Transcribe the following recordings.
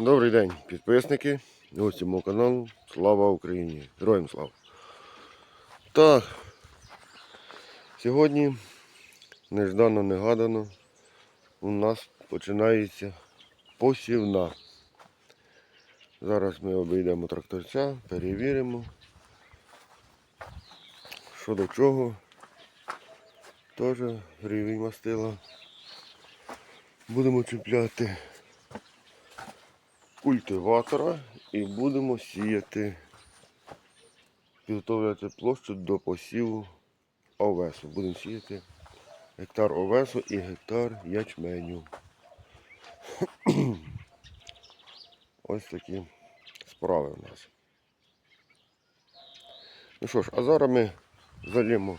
Добрий день, підписники, гості мого каналу. Слава Україні! Героям слава! Так, сьогодні неждано негадано у нас починається посівна. Зараз ми обійдемо тракторця, перевіримо, що до чого. Теж рівень мастила. Будемо чіпляти культиватора і будемо сіяти, підготовляти площу до посіву овесу. Будемо сіяти гектар овесу і гектар ячменю. Ось такі справи у нас. Ну що ж, а зараз ми зальємо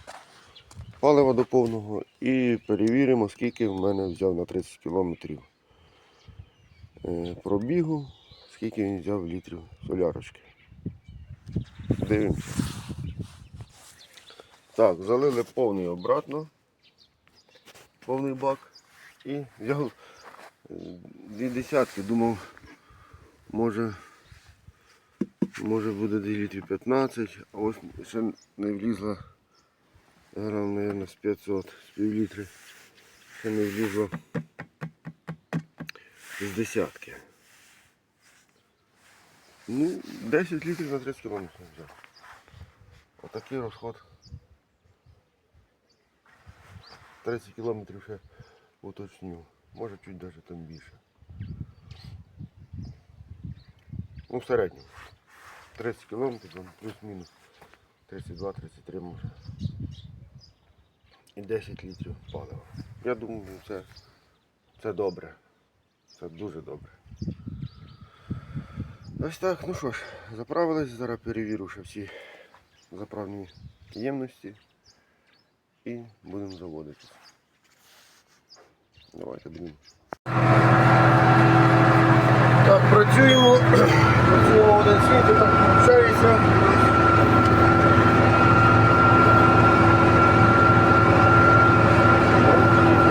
палива до повного і перевіримо, скільки в мене взяв на 30 кілометрів пробігу, скільки він взяв літрів солярочки. Дивимося. Так, залили повний обратно, повний бак і взяв е, дві десятки, думав, може, може буде десь літрів 15, а ось ще не влізла грам, мабуть, з 500, з пів літри. Ще не влізло з десятки. Ну, 10 літрів на 30 кілометрів взяв. Отакий розход. 30 кілометрів ще уточню. Може чуть навіть там більше. Ну, в середньому. 30 кілометрів, плюс-мінус. 32-33 може. І 10 літрів палива. Я думаю, це, це добре. Це дуже добре. Ось так, ну що ж, заправились, зараз перевірю ще всі заправні ємності і будемо заводитися. Давайте будемо. Так, працюємо. Працюємо один світ, так виходить.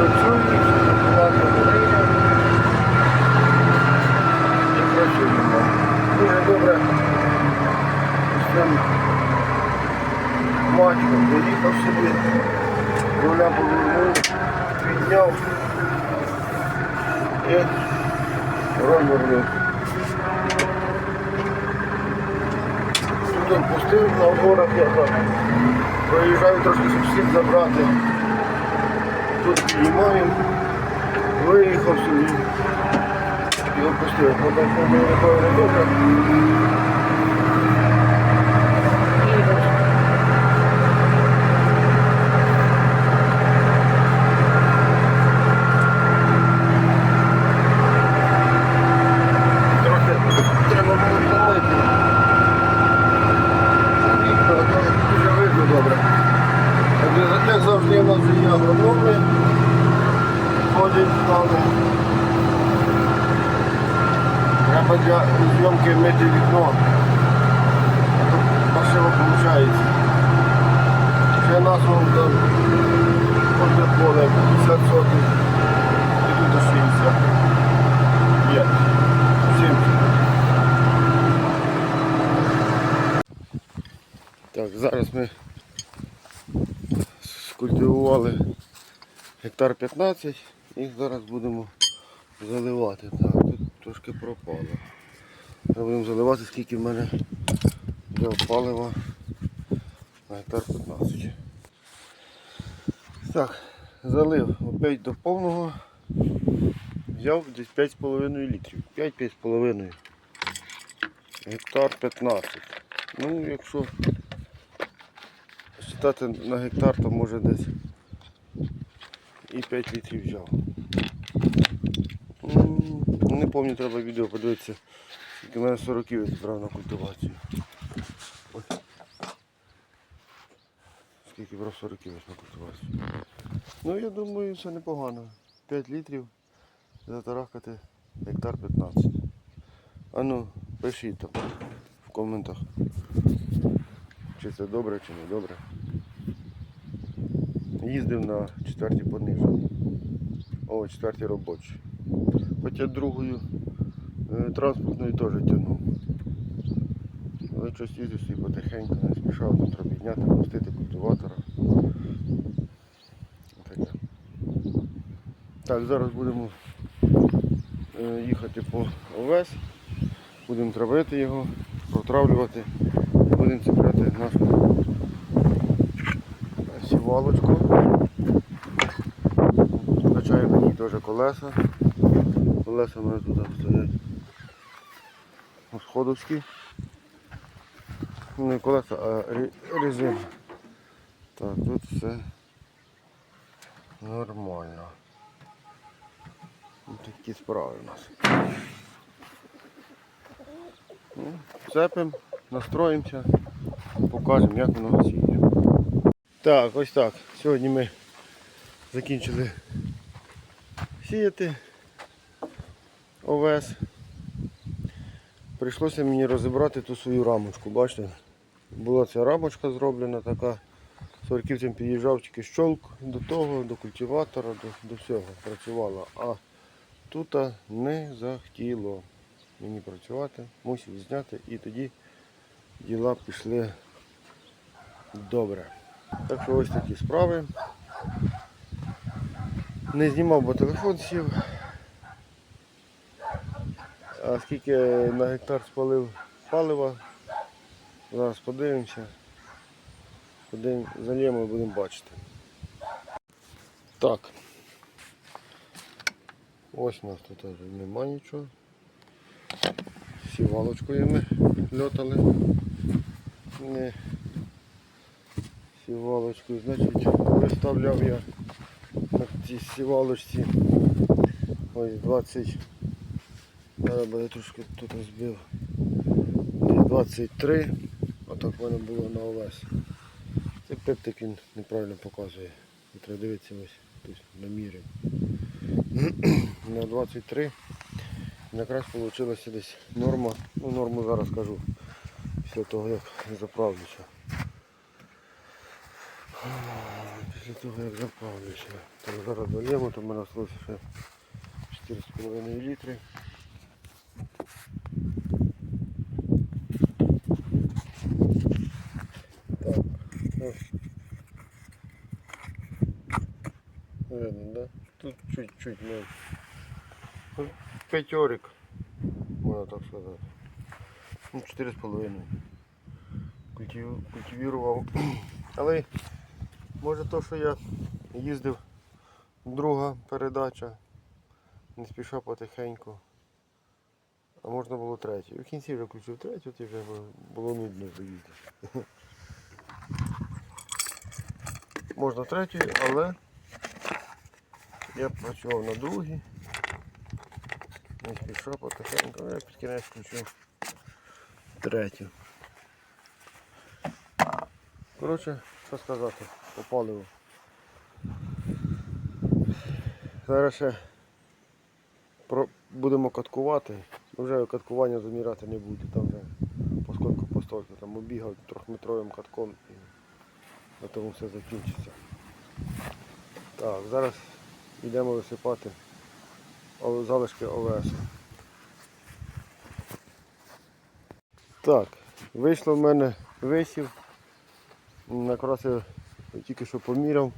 Працюють, ладно, горить. І працюємо. Дуже добре. Матчем доїхав собі, руля повернув, підняв і розвернув. Тут пустив на горах я так. Проїжджаю трошки, всіх забрати. Тут піднімаємо, виїхав собі і опустив. Потім добре. Трохи треба було помити. Заїхав, але Дуже видно добре. Так, Як завжди у нас вже є агрономи. Треба для зйомки мити вікно. А тут виходить. Ще нас вон там кожне поле 50 сотень. І тут до 60. Є. 70. Так, зараз ми скультивували гектар 15 і зараз будемо заливати. Так, тут трошки пропало. Зараз будемо заливати, скільки в мене взяв палива на гектар 15. Так, залив опять до повного. Взяв десь 5,5 літрів. 5-5,5. Гектар 15. Ну, якщо считати на гектар, то може десь і 5 літрів взяв. Не пам'ятаю, треба відео подивитися. Скільки мене 40 я збирав на культивацію. Ось. Скільки брав 40 на культивацію. Ну я думаю, це непогано. 5 літрів затарахкати гектар 15. А ну, пишіть там в коментах. Чи це добре, чи не добре. Їздив на четвертій пониженій. О, четвертій робочій. Хоча другою е, транспортної теж тягнув. Але щось їздив собі потихеньку, не спішав, там треба підняти, пустити культиватора. Таке. Так, зараз будемо е, їхати по овес, будемо травити його, протравлювати будемо цепляти нашу сівалочку. Качаємо на ній теж колеса. Колеса у мене тут стоять. Сходовські. Не колеса, а ре- резина. Так, тут все нормально. Ось Такі справи у нас. Ну, Цепимо, настроїмося, покажемо, як воно сіє. Так, ось так. Сьогодні ми закінчили сіяти овес. Прийшлося мені розібрати ту свою рамочку. Бачите, була ця рамочка зроблена така. Сороківцем під'їжджав тільки щолк до того, до культиватора, до, до всього працювала. А тут не захотіло мені працювати, мусив зняти і тоді діла пішли добре. Так що ось такі справи. Не знімав, бо телефон сів. А скільки на гектар спалив палива, зараз подивимося. Подивимо, зальємо і будемо бачити. Так. Ось у нас тут нема нічого. Сівалочкою ми льотали. Не сівалочкою, значить, виставляв я на цій сівалочці ось 20. Зараз я трошки тут збив. Десь 23. Отак в мене було на овес. Цей пептик він неправильно показує. І Треба дивитися ось тут на на 23. Якраз вийшла десь норма. Ну норму зараз кажу. Після того як заправлюся. Після того як заправлюся. Так, зараз долємо, то в мене залишилося ще 4,5 літри. Так, ось. Видно, да? Тут чуть-чуть менше. Ну, П'ятьорик, можна так сказати. Ну, 4,5. Культив... Культивірував. Але може то, що я їздив друга передача, не спішав потихеньку. А можна було третю. В кінці вже включив третю, і вже було нудно заїздити. Можна третю, але я працював на другій. Не спішав потихеньку, але я під кінець включив третю. Коротше, що сказати, по паливу. Зараз ще будемо каткувати. Вже каткування заміряти не буде. Там вже поскольку постольку там обігав трьохметровим катком і на тому все закінчиться. Так, зараз йдемо висипати залишки ОВС. Так, вийшло в мене висів. Я тільки що поміряв.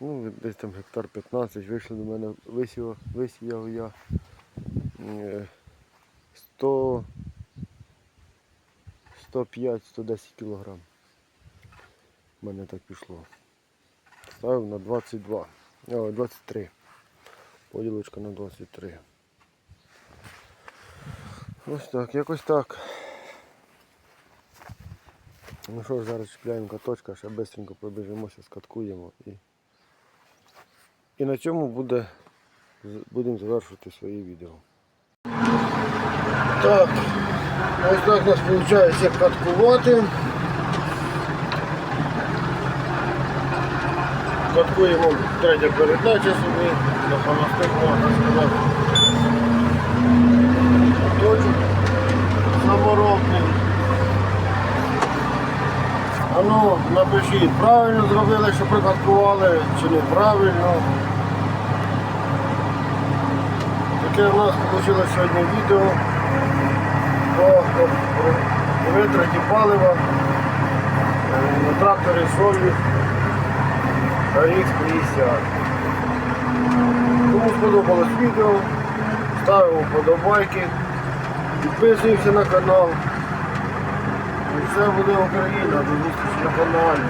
Ну, десь там гектар 15 вийшло до мене висів, висіяв я е, 100 105-110 кілограм. У мене так пішло. Ставив на 22. О, 23. Поділочка на 23. Ось так, якось так. Ну що ж, зараз чіпляємо каточка, ще швидко пробіжимося, скаткуємо і. І на цьому буде, будемо завершувати своє відео. Так, ось так у нас виходить каткувати. Каткуємо третя передача собі, на фанастик можна сказати. Каточок саморобний. А ну, напишіть, правильно зробили, що прикаткували, чи неправильно. таке у нас вийшло сьогодні відео по витраті палива е, на тракторі Солі X50. Кому сподобалось відео, ставимо вподобайки, підписуємося на канал. Все буде Україна, до зустрічі на каналі.